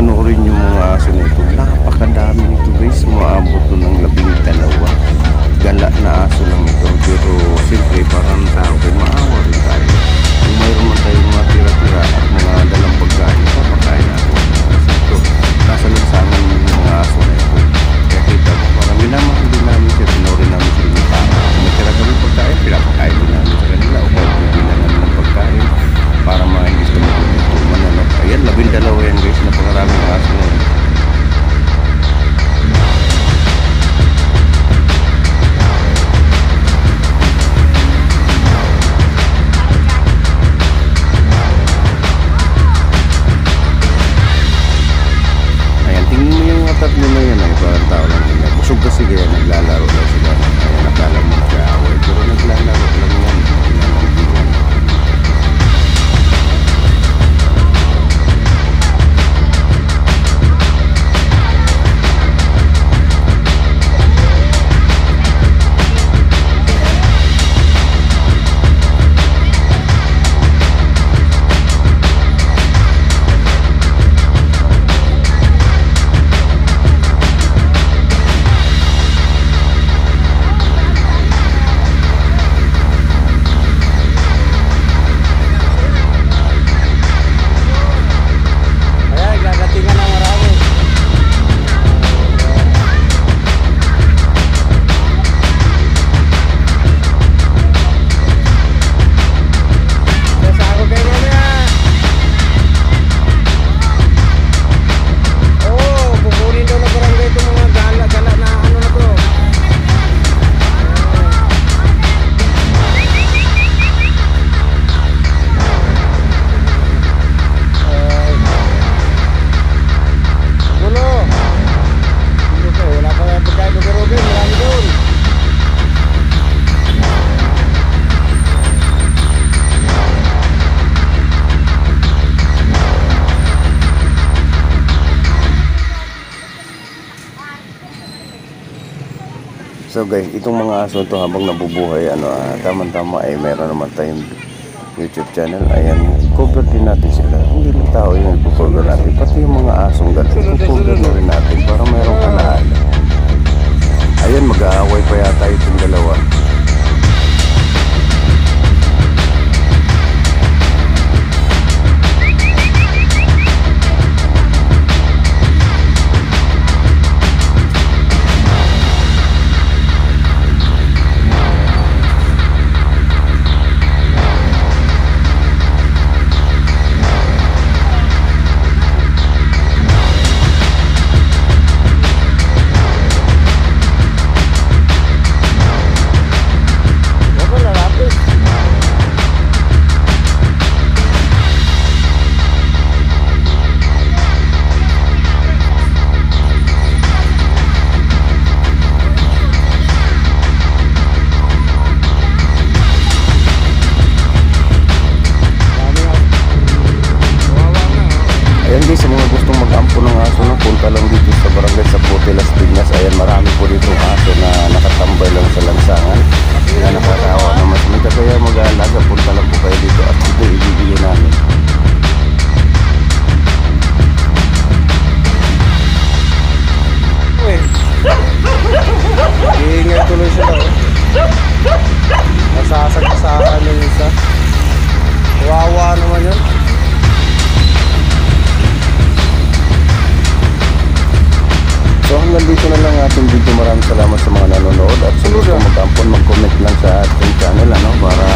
panoorin yung mga aso na ito. Napakadami nito guys. Umaabot to ng labing dalawa. Gala na aso lang ito. Pero siyempre parang tao kayo So guys, itong mga aso to habang nabubuhay, ano, ah, tama-tama ay meron naman tayong YouTube channel. Ayan, cover din natin sila. Hindi lang tao yung cover natin. Pati yung mga asong ganun, cover na rin natin para mayroong alaala. Ayan, mag-aaway pa yata itong dalawa. Nasasagsakan yung isa. Wawa naman yun. So hanggang dito na lang ating video. Maraming salamat sa mga nanonood. At sa gusto mag-ampon, mag-comment lang sa ating channel ano, para